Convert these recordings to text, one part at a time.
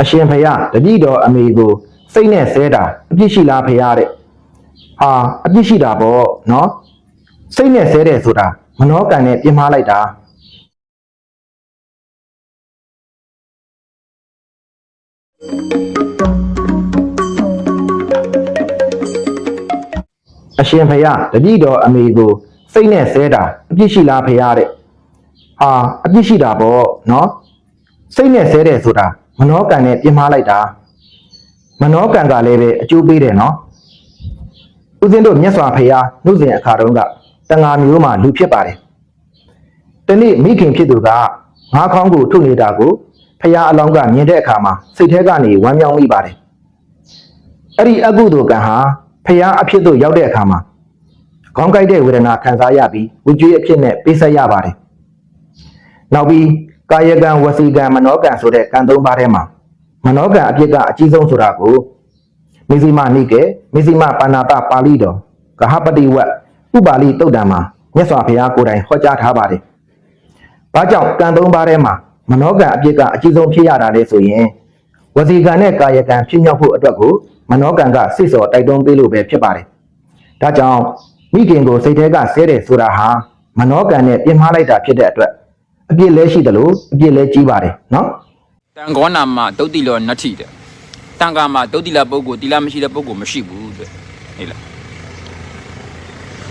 အရှင်ဖယားတတိတော်အမေကိုစိတ်နဲ့ဆဲတာအပြစ်ရှိလားဖယားတဲ့ဟာအပြစ်ရှိတာပေါ့နော်စိတ်နဲ့ဆဲတယ်ဆိုတာမနှောကန်နဲ့ပြင်မာလိုက်တာအရှင်ဖယားတတိတော်အမေကိုစိတ်နဲ့ဆဲတာအပြစ်ရှိလားဖယားတဲ့ဟာအပြစ်ရှိတာပေါ့နော်စိတ်နဲ့ဆဲတယ်ဆိုတာ မနှောကန်နဲ့ပြင်မာလိုက်တာမနှောကန်ကလည်းပဲအကျိုးပေးတယ်နော်ဦးဇင်းတို့မြတ်စွာဘုရားနှုတ်စဉ်အခါတုန်းကတန်ဃာမျိုးမှာလူဖြစ်ပါတယ်။တနေ့မိခင်ဖြစ်သူကငါးခေါင်းကိုထုတ်နေတာကိုဘုရားအလောင်းကမြင်တဲ့အခါမှာစိတ်ထဲကနေဝမ်းမြောက်မိပါတယ်။အဲ့ဒီအကုသိုလ်ကံဟာဘုရားအဖြစ်သို့ရောက်တဲ့အခါမှာခေါင်းကိုက်တဲ့ဝေဒနာခံစားရပြီးဝိကျွေးအဖြစ်နဲ့ပေးဆက်ရပါတယ်။နောက်ပြီး ကာယကံဝစီကံမနောကံဆိုတဲ့ကံသုံးပါးထဲမှာမနောကံအဖြစ်ကအကြီးဆုံးဆိုတာကိုမေဇိမနိကေမေဇိမပါဏာတပါဠိတော်ကဟပတိဝတ်ဥပါလိတုတ်တံမှာမြတ်စွာဘုရားကိုယ်တိုင်ဟောကြားထားပါတယ်။ဘာကြောင့်ကံသုံးပါးထဲမှာမနောကံအပြစ်ကအကြီးဆုံးဖြစ်ရတာလဲဆိုရင်ဝစီကံနဲ့ကာယကံဖြစ်မြောက်ဖို့အတွက်ကိုမနောကံကစိတ်စော်တိုက်တွန်းပေးလို့ပဲဖြစ်ပါတယ်။ဒါကြောင့်မိခင်ကိုစိတ်ထဲကဆဲတယ်ဆိုတာဟာမနောကံနဲ့ပြင်မာလိုက်တာဖြစ်တဲ့အတွက် အပြစ်လဲရှိတယ်လို့အပြစ်လဲကြီးပါတယ်နော်။တန်ခောနာမှာဒုတ်တိလောနတ္ထိတဲ့တန်ခါမှာဒုတ်တိလပုဂ္ဂိုလ်တိလမရှိတဲ့ပုဂ္ဂိုလ်မရှိဘူးတဲ့ဟဲ့လား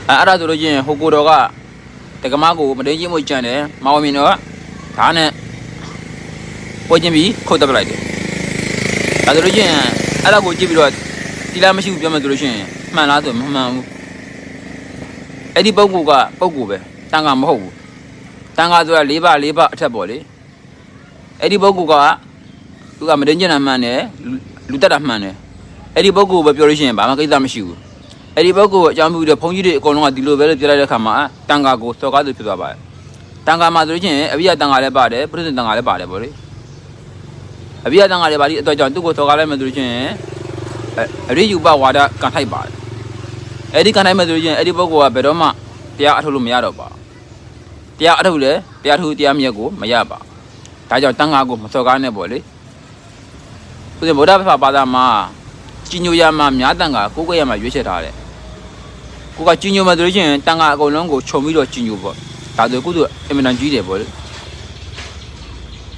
အဲအဲ့ဒါဆိုလို့ချင်းဟိုကိုတော်ကတက္ကမကိုမတိန်ချင်းမွေကြံတယ်မောင်မြင်တော့ဓာတ်နဲ့ပွင့်ချင်းပြီးခုတ်တက်ပလိုက်တယ်ဒါဆိုလို့ချင်းအဲ့ဒါကိုကြည့်ပြီးတော့တိလမရှိဘူးပြောမယ်ဆိုလို့ချင်းမှန်လားဆိုမမှန်ဘူးအဲ့ဒီပုဂ္ဂိုလ်ကပုဂ္ဂိုလ်ပဲတန်ခါမဟုတ်ဘူး တန်ခါဆိုတာ၄ပါး၄ပါးအထက်ပေါ့လေအဲ့ဒီပုဂ္ဂိုလ်ကသူကမတင်ကျင်တာမှန်တယ်လူလူတက်တာမှန်တယ်အဲ့ဒီပုဂ္ဂိုလ်ပဲပြောလို့ရှိရင်ဘာမှကိစ္စမရှိဘူးအဲ့ဒီပုဂ္ဂိုလ်အကြောင်းပြုတဲ့ဘုန်းကြီးတွေအကုန်လုံးကဒီလိုပဲလို့ပြောလိုက်တဲ့အခါမှာတန်ဃာကိုစော်ကားသူဖြစ်သွားပါတယ်တန်ဃာမှာဆိုလို့ရှိရင်အဘိယတန်ဃာလည်းပါတယ်ပရိသတ်တန်ဃာလည်းပါတယ်ဗောလေအဘိယတန်ဃာတွေပါဒီအတွက်ကြောင့်သူ့ကိုစော်ကားလိုက်မှဆိုလို့ရှိရင်အရိယူပဝါဒကန်ထိုက်ပါတယ်အဲ့ဒီကန်ထိုက်မှဆိုလို့ရှိရင်အဲ့ဒီပုဂ္ဂိုလ်ကဘယ်တော့မှတရားအထုတ်လို့မရတော့ပါဘူး တရားအထုတ်လည်းတရားထုတ်တရားမြတ်ကိုမရပါဘူးဒါကြောင့်တန်ခါကိုမစော်ကားနဲ့ပေါ့လေဥစဉ်ဗုဒ္ဓဘာသာဘာသာမှာကြီးညိုရမှာများတန်ခါကိုယ်ကိုယ်ရမှာရွေးချယ်ထားတယ်ကိုကကြီးညိုမှဆိုလို့ရှိရင်တန်ခါအကုန်လုံးကိုခြုံပြီးတော့ကြီးညိုပေါ့ဒါဆိုကုသိုလ်အင်မတန်ကြီးတယ်ပေါ့လေ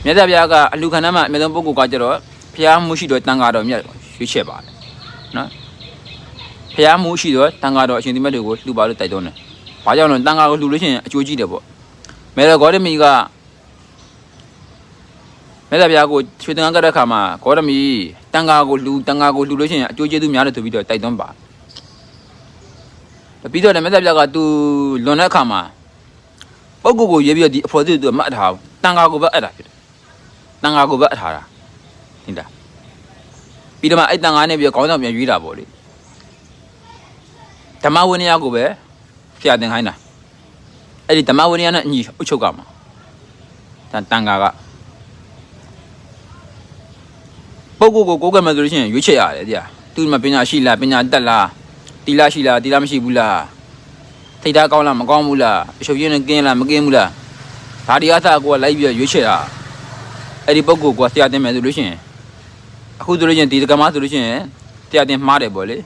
မြတ်စွာဘုရားကအလူခန္ဓာမှာအမြဲတမ်းပုဂ္ဂိုလ်ကကြတော့ဘုရားမှုရှိတော့တန်ခါတော်မြတ်ရွေးချယ်ပါတယ်နော်ဘုရားမှုရှိတော့တန်ခါတော်အရှင်ဒီမြတ်တွေကိုလှူပါလို့တိုက်တွန်းတယ်ဘာကြောင့်လဲတန်ခါကိုလှူလို့ရှိရင်အကျိုးကြီးတယ်ပေါ့ မေရဂေါရမီကမြတ်စွာဘုရားကိုချွေတန်ကတဲ့အခါမှာဂေါရမီတန်ဃာကိုလူတန်ဃာကိုလူလို့ရှိရင်အကျိုးကျေးဇူးများတယ်ဆိုပြီးတော့တိုက်တွန်းပါပြီးတော့လည်းမြတ်စွာဘုရားကသူလွန်တဲ့အခါမှာပုဂ္ဂိုလ်ကိုရွေးပြီးတော့ဒီအဖို့သူသူမအပ်ထားဘူးတန်ဃာကိုပဲအပ်တာဖြစ်တယ်တန်ဃာကိုပဲအပ်ထားတာဟင်တာပြီးတော့မှအဲ့တန်ဃာနဲ့ပြီးတော့ခေါင်းဆောင်ပြန်ရွေးတာပေါ့လေဓမ္မဝိနည်းကိုပဲဆရာတင်ခိုင်းတာ အဲ့ဒီဓမ္မဝိနည်းနဲ့အညီအုပ်ချုပ်ကမှာတန်တန်ဃာကပုဂ္ဂိုလ်ကိုကိုးကံမယ်ဆိုလို့ရှိရင်ရွေးချယ်ရတယ်တရားသူမှာပညာရှိလားပညာတက်လားတီလာရှိလားတီလာမရှိဘူးလားထိတ်သားကောင်းလားမကောင်းဘူးလားအရှုပ်ရင်းနဲ့ကင်းလားမကင်းဘူးလားဒါဒီအသာကိုကလိုက်ပြီးရွေးချယ်တာအဲ့ဒီပုဂ္ဂိုလ်ကဆရာတင်မယ်ဆိုလို့ရှိရင်အခုဆိုလို့ရှိရင်ဒီကမ္မဆိုလို့ရှိရင်ဆရာတင်မှားတယ်ပေါ့လေ